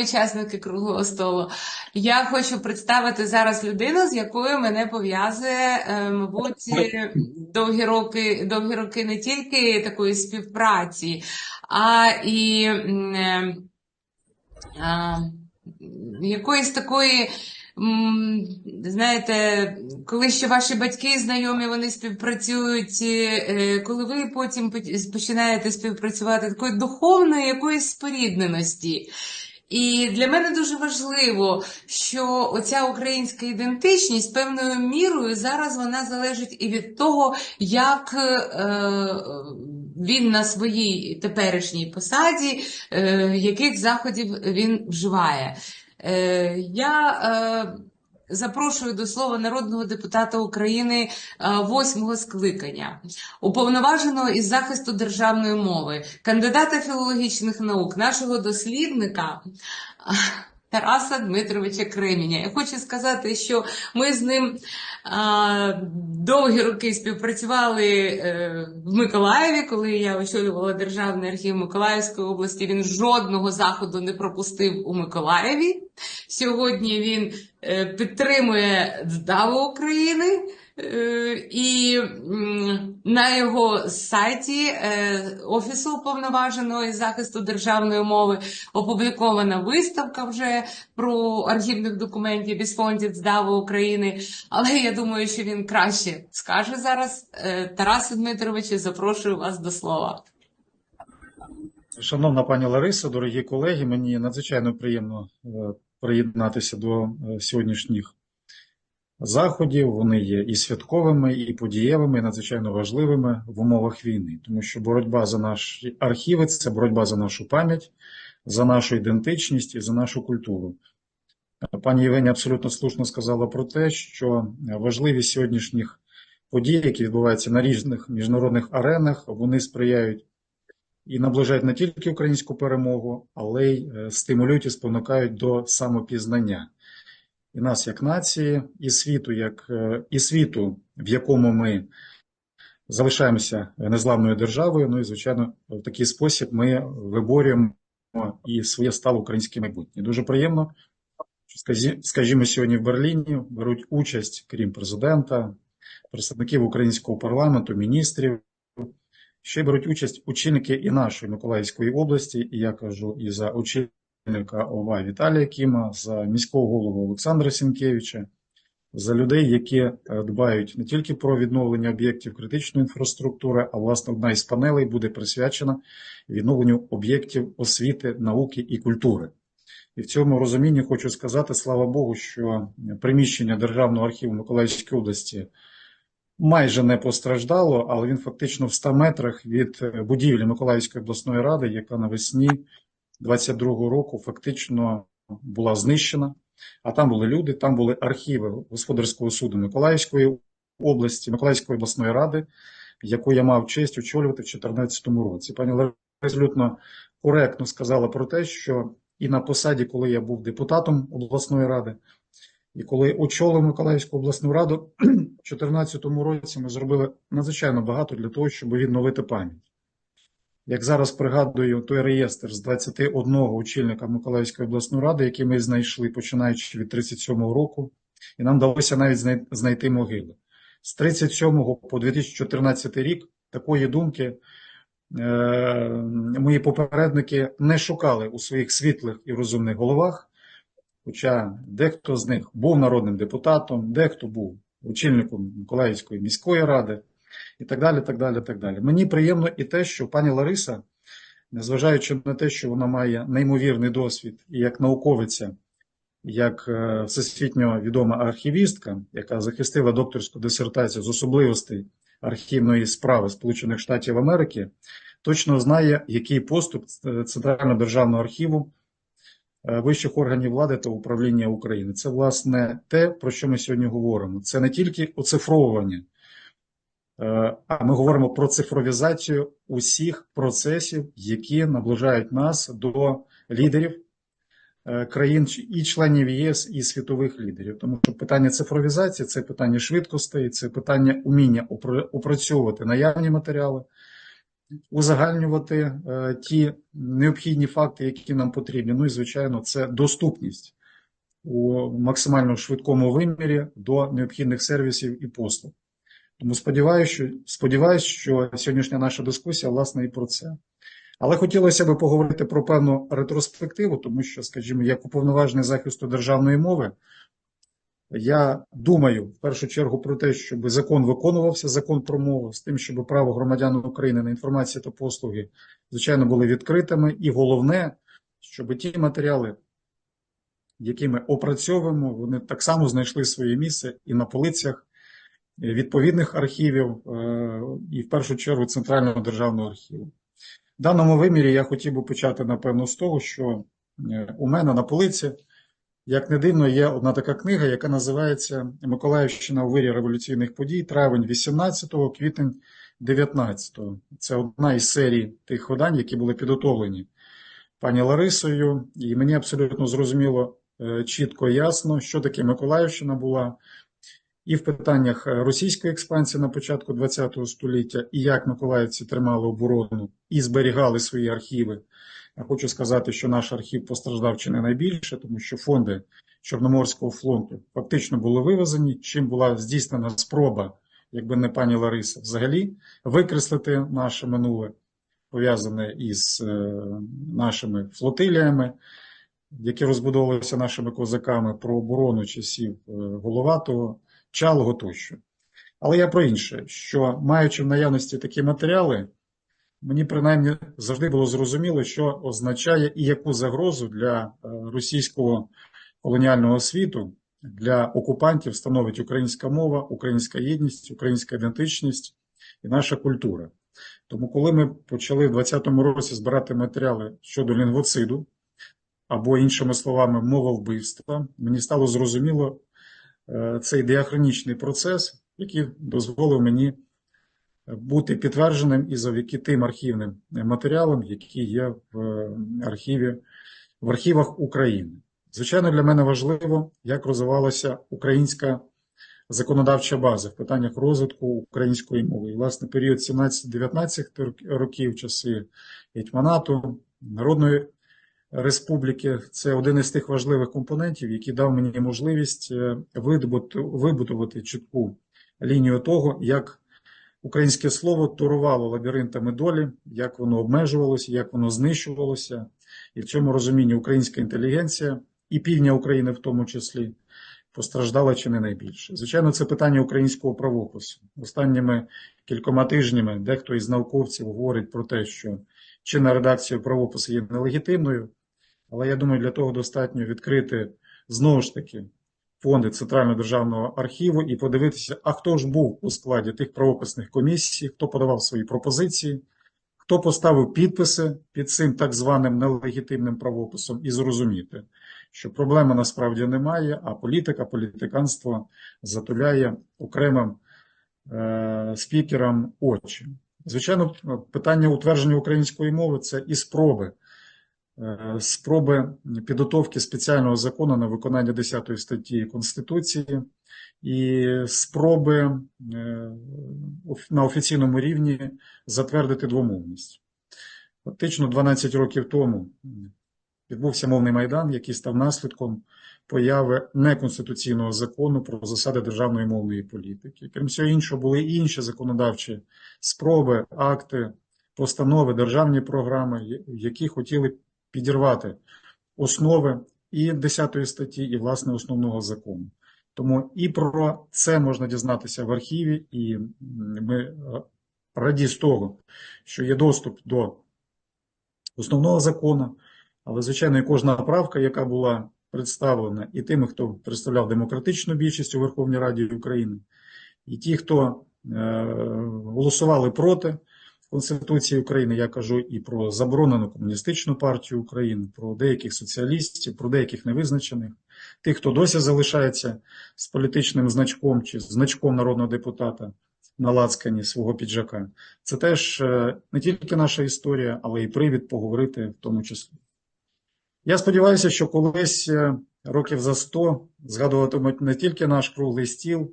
Учасники круглого столу. Я хочу представити зараз людину, з якою мене пов'язує, е, мабуть, е, довгі роки, довгі роки не тільки такої співпраці, а і е, а, якоїсь такої, знаєте, коли ще ваші батьки знайомі, вони співпрацюють, коли ви потім починаєте співпрацювати, такої духовної якоїсь спорідненості. І для мене дуже важливо, що оця українська ідентичність певною мірою зараз вона залежить і від того, як е, він на своїй теперішній посаді, е, яких заходів він вживає. Е, я е, запрошую до слова народного депутата України е, восьмого скликання, уповноваженого із захисту державної мови, кандидата філологічних наук, нашого дослідника. Тараса Дмитровича Кременя. Я хочу сказати, що ми з ним а, довгі роки співпрацювали а, в Миколаєві, коли я очолювала Державний архів Миколаївської області. Він жодного заходу не пропустив у Миколаєві. Сьогодні він а, підтримує здаву України. Е, І на його сайті е, Офісу уповноваженого із захисту державної мови опублікована виставка вже про архівних документів із фондів здаву України. Але я думаю, що він краще скаже зараз. Е, Тарасе Дмитровичу, запрошую вас до слова. Шановна пані Лариса, дорогі колеги, мені надзвичайно приємно приєднатися до сьогоднішніх заходів. Вони є і святковими, і подієвими, і надзвичайно важливими в умовах війни, тому що боротьба за наші архіви це боротьба за нашу пам'ять, за нашу ідентичність і за нашу культуру. Пані Євгенія абсолютно слушно сказала про те, що важливість сьогоднішніх подій, які відбуваються на різних міжнародних аренах, вони сприяють і наближають не тільки українську перемогу, але й е, стимулюють і спонукають до самопізнання і нас як нації, і світу, як е, і світу, в якому ми залишаємося незламною державою. Ну і звичайно, в такий спосіб ми виборюємо і своє стало українське майбутнє. Дуже приємно, що скажімо, сьогодні в Берліні беруть участь, крім президента, представників українського парламенту, міністрів. Ще беруть участь очільники і нашої Миколаївської області, і я кажу і за очільника ОВА Віталія Кіма, за міського голову Олександра Сінкевича, за людей, які е, дбають не тільки про відновлення об'єктів критичної інфраструктури, а власне одна із панелей буде присвячена відновленню об'єктів освіти, науки і культури. І в цьому розумінні хочу сказати, слава Богу, що приміщення Державного архіву Миколаївської області майже не постраждало, але він фактично в 100 метрах від е, будівлі Миколаївської обласної ради, яка навесні 22-го року фактично була знищена. А там були люди, там були архіви господарського суду Миколаївської області, Миколаївської обласної ради, яку я мав честь очолювати в 2014 році. Пані Лариса абсолютно коректно сказала про те, що і на посаді, коли я був депутатом обласної ради, і коли очолив Миколаївську обласну раду, у 2014 році ми зробили надзвичайно багато для того, щоб відновити пам'ять. Як зараз пригадую той реєстр з 21 очільника Миколаївської обласної ради, який ми знайшли починаючи від 37-го року, і нам вдалося навіть знайти могили. З 37 по 2014 рік такої думки е, мої попередники не шукали у своїх світлих і розумних головах, Хоча дехто з них був народним депутатом, дехто був очільником Миколаївської міської ради і так далі. так далі, так далі. Мені приємно і те, що пані Лариса, незважаючи на те, що вона має неймовірний досвід і як науковиця, як е, всесвітньо відома архівістка, яка захистила докторську дисертацію з особливостей архівної справи Сполучених Штатів Америки, точно знає, який поступ е, Центрального державного архіву е, вищих органів влади та управління України. Це, власне, те, про що ми сьогодні говоримо. Це не тільки оцифровування, а ми говоримо про цифровізацію усіх процесів, які наближають нас до лідерів е, країн і членів ЄС, і світових лідерів. Тому що питання цифровізації це питання швидкостей, це питання уміння опрацьовувати наявні матеріали. узагальнювати е, ті необхідні факти, які нам потрібні. Ну і, звичайно, це доступність у максимально швидкому вимірі до необхідних сервісів і послуг. Тому сподіваюся, що, сподіваюся, що сьогоднішня наша дискусія, власне, і про це. Але хотілося б поговорити про певну ретроспективу, тому що, скажімо, як уповноважений захисту державної мови, я думаю в першу чергу про те, щоб закон виконувався, закон про мову, з тим, щоб право громадян України на інформацію та послуги, звичайно, були відкритими. І головне, щоб ті матеріали, які ми опрацьовуємо, вони так само знайшли своє місце і на полицях відповідних архівів, е, і в першу чергу Центрального державного архіву. В даному вимірі я хотів би почати, напевно, з того, що е, у мене на полиці, як не дивно, є одна така книга, яка називається Миколаївщина у вирі революційних подій, травень 18-го, квітень 19-го. Це одна із серій тих видань, які були підготовлені пані Ларисою, і мені абсолютно зрозуміло е, чітко і ясно, що таке Миколаївщина була і в питаннях е, російської експансії на початку ХХ століття, і як миколаївці тримали оборону і зберігали свої архіви. Я хочу сказати, що наш архів постраждав чи не найбільше, тому що фонди Чорноморського флоту фактично були вивезені, чим була здійснена спроба, якби не пані Лариса, взагалі викреслити наше минуле, пов'язане із е, нашими флотиліями, які розбудовувалися нашими козаками про оборону часів е, Головатого, Чалого тощо. Але я про інше, що маючи в наявності такі матеріали, мені принаймні завжди було зрозуміло, що означає і яку загрозу для е, російського колоніального світу, для окупантів становить українська мова, українська єдність, українська ідентичність і наша культура. Тому, коли ми почали в 2020 році збирати матеріали щодо лінгвоциду, або, іншими словами, мова вбивства, мені стало зрозуміло цей діахронічний процес, який дозволив мені бути підтвердженим і завдяки тим архівним матеріалам, які є в е, архіві, в архівах України. Звичайно, для мене важливо, як розвивалася українська законодавча база в питаннях розвитку української мови. І, власне, період 17-19 років, часи гетьманату, Народної Республіки, це один із тих важливих компонентів, який дав мені можливість е, вибудувати чітку лінію того, як українське слово турувало лабіринтами долі, як воно обмежувалося, як воно знищувалося. І в цьому розумінні українська інтелігенція і півдня України в тому числі постраждала чи не найбільше. Звичайно, це питання українського правопису. Останніми кількома тижнями дехто із науковців говорить про те, що чинна редакція правопису є нелегітимною, але я думаю, для того достатньо відкрити знову ж таки фонди Центрального державного архіву і подивитися, а хто ж був у складі тих правописних комісій, хто подавав свої пропозиції, хто поставив підписи під цим так званим нелегітимним правописом, і зрозуміти, що проблеми насправді немає, а політика, політиканство затуляє окремим е, спікерам очі. Звичайно, питання утвердження української мови це і спроби. Е, спроби підготовки спеціального закону на виконання 10 статті Конституції і спроби е, на офіційному рівні затвердити двомовність. Фактично 12 років тому відбувся мовний майдан, який став наслідком появи неконституційного закону про засади державної мовної політики. Крім всього іншого, були інші законодавчі спроби, акти, постанови, державні програми, які хотіли підірвати основи і 10 статті, і власне основного закону. Тому і про це можна дізнатися в архіві, і ми раді з того, що є доступ до основного закону, але, звичайно, і кожна правка, яка була представлена і тими, хто представляв демократичну більшість у Верховній Раді України, і ті, хто е, голосували проти. Конституції України я кажу і про заборонену комуністичну партію України, про деяких соціалістів, про деяких невизначених, тих, хто досі залишається з політичним значком чи значком народного депутата на лацкані свого піджака. Це теж е, не тільки наша історія, але й привід поговорити в тому числі. Я сподіваюся, що колись е, років за 100 згадуватимуть не тільки наш круглий стіл,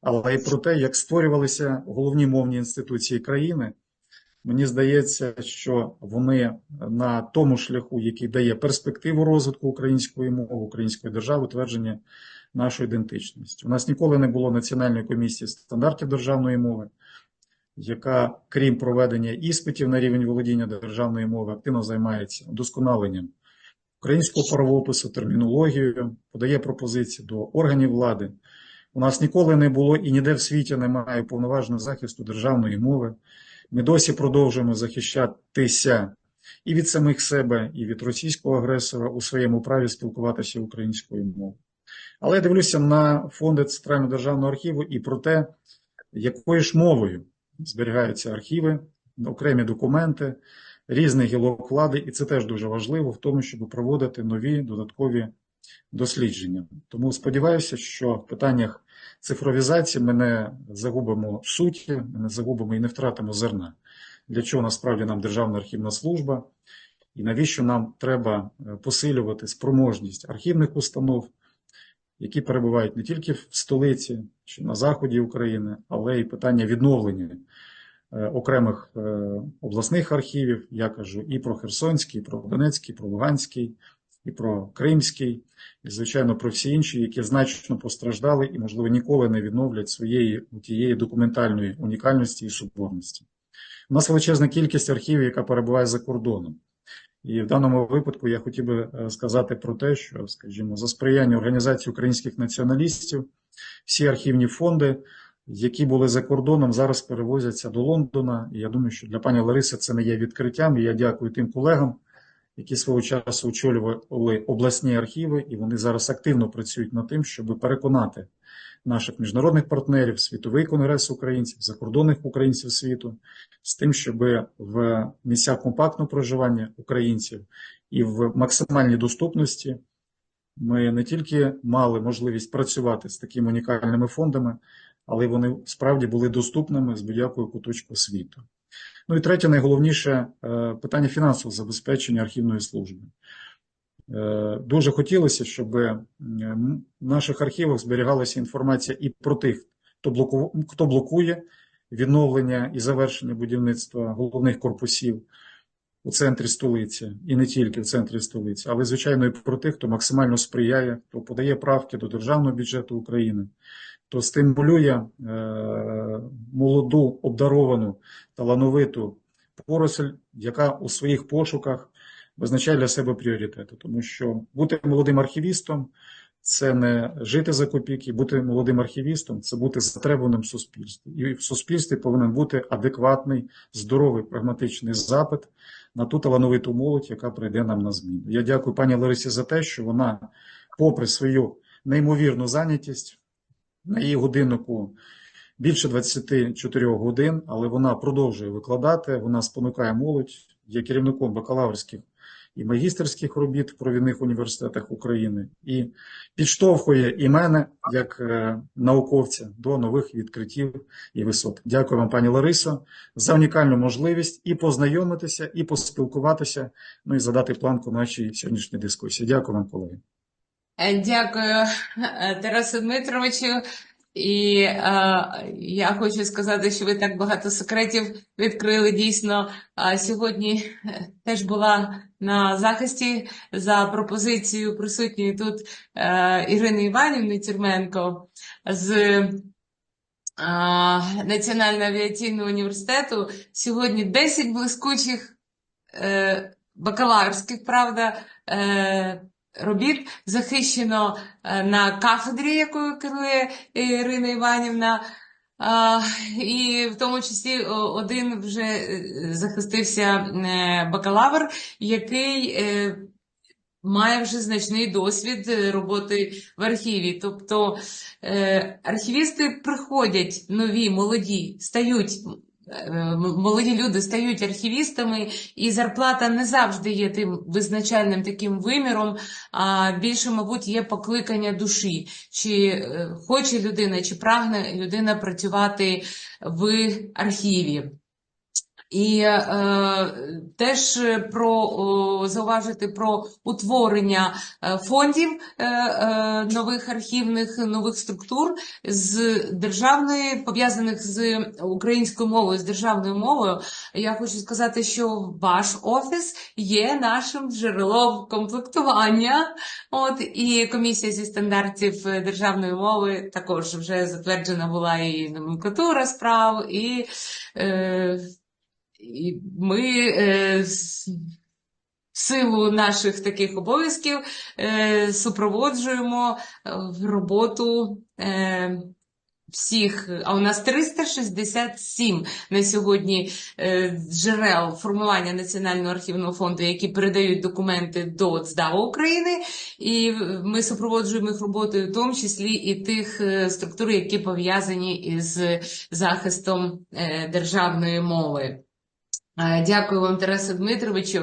але й про те, як створювалися головні мовні інституції країни Мені здається, що вони на тому шляху, який дає перспективу розвитку української мови, української держави, утвердження нашої ідентичності. У нас ніколи не було національної комісії стандартів державної мови, яка, крім проведення іспитів на рівень володіння державної мови, активно займається удосконаленням українського правопису, термінологією, подає пропозиції до органів влади. У нас ніколи не було і ніде в світі немає повноваженого захисту державної мови. Ми досі продовжуємо захищатися і від самих себе, і від російського агресора у своєму праві спілкуватися українською мовою. Але я дивлюся на фонди Центрального державного архіву і про те, якою ж мовою зберігаються архіви, окремі документи, різних гілок влади, і це теж дуже важливо в тому, щоб проводити нові додаткові дослідження. Тому сподіваюся, що в питаннях цифровізації ми не загубимо суті, ми не загубимо і не втратимо зерна. Для чого насправді нам Державна архівна служба, і навіщо нам треба е, посилювати спроможність архівних установ, які перебувають не тільки в столиці чи на заході України, але й питання відновлення е, окремих е, обласних архівів. Я кажу і про Херсонський, і про Донецький, і про Луганський, і про Кримський, і, звичайно, про всі інші, які значно постраждали і, можливо, ніколи не відновлять своєї тієї документальної унікальності і соборності. У нас величезна кількість архівів, яка перебуває за кордоном. І в даному випадку я хотів би е, сказати про те, що, скажімо, за сприяння організації українських націоналістів, всі архівні фонди, які були за кордоном, зараз перевозяться до Лондона. І я думаю, що для пані Лариси це не є відкриттям. І я дякую тим колегам, які свого часу очолювали обласні архіви, і вони зараз активно працюють над тим, щоб переконати наших міжнародних партнерів, світовий конгрес українців, закордонних українців світу, з тим, щоб в місцях компактного проживання українців і в максимальній доступності ми не тільки мали можливість працювати з такими унікальними фондами, але вони справді були доступними з будь-якого куточку світу. Ну і третє, найголовніше е, питання фінансового забезпечення архівної служби. Е, Дуже хотілося, щоб е, в наших архівах зберігалася інформація і про тих, хто блокує відновлення і завершення будівництва головних корпусів у центрі столиці, і не тільки в центрі столиці, але, звичайно, і про тих, хто максимально сприяє, хто подає правки до державного бюджету України, хто стимулює е, молоду, обдаровану, талановиту поросль, яка у своїх пошуках визначає для себе пріоритети. Тому що бути молодим архівістом це не жити за копійки, бути молодим архівістом це бути затребуваним в суспільстві. І в суспільстві повинен бути адекватний, здоровий, прагматичний запит на ту талановиту молодь, яка прийде нам на зміну. Я дякую пані Ларисі за те, що вона, попри свою неймовірну зайнятість, на її годиннику більше 24 годин, але вона продовжує викладати, вона спонукає молодь, є керівником бакалаврських і магістерських робіт в провідних університетах України і підштовхує і мене, як е, науковця, до нових відкриттів і висот. Дякую вам, пані Ларисо, за унікальну можливість і познайомитися, і поспілкуватися, ну і задати планку нашій сьогоднішній дискусії. Дякую вам, колеги. Е, Дякую, е, Тарасу Дмитровичу. І е, я хочу сказати, що ви так багато секретів відкрили. Дійсно, а сьогодні е, теж була на захисті за пропозицією присутньої тут е, Ірини Іванівни Тюрменко з е, Національного авіаційного університету. Сьогодні 10 блискучих е, бакалаврських, правда, е, робіт захищено е, на кафедрі, якою керує Ірина Іванівна. І в тому числі один вже е, захистився е, бакалавр, який має вже значний досвід роботи в архіві. Тобто архівісти приходять нові, молоді, стають. Е, Молоді люди стають архівістами, і зарплата не завжди є тим визначальним таким виміром, а більше, мабуть, є покликання душі. Чи е, хоче людина, чи прагне людина працювати в архіві. І е, теж про о, зауважити про утворення е, фондів е, е, нових архівних нових структур з державної пов'язаних з українською мовою, з державною мовою. Я хочу сказати, що ваш офіс є нашим джерелом комплектування. От і комісія зі стандартів е, державної мови також вже затверджена була і номенклатура справ, і, е, ми е, силу наших таких обов'язків е, супроводжуємо е, роботу. Е, Всіх, а у нас 367 на сьогодні джерел формування Національного архівного фонду, які передають документи до ЦДАВ України, і ми супроводжуємо їх роботою, в тому числі і тих структур, які пов'язані із захистом державної мови. Е, Дякую вам, Тарасе Дмитровичу.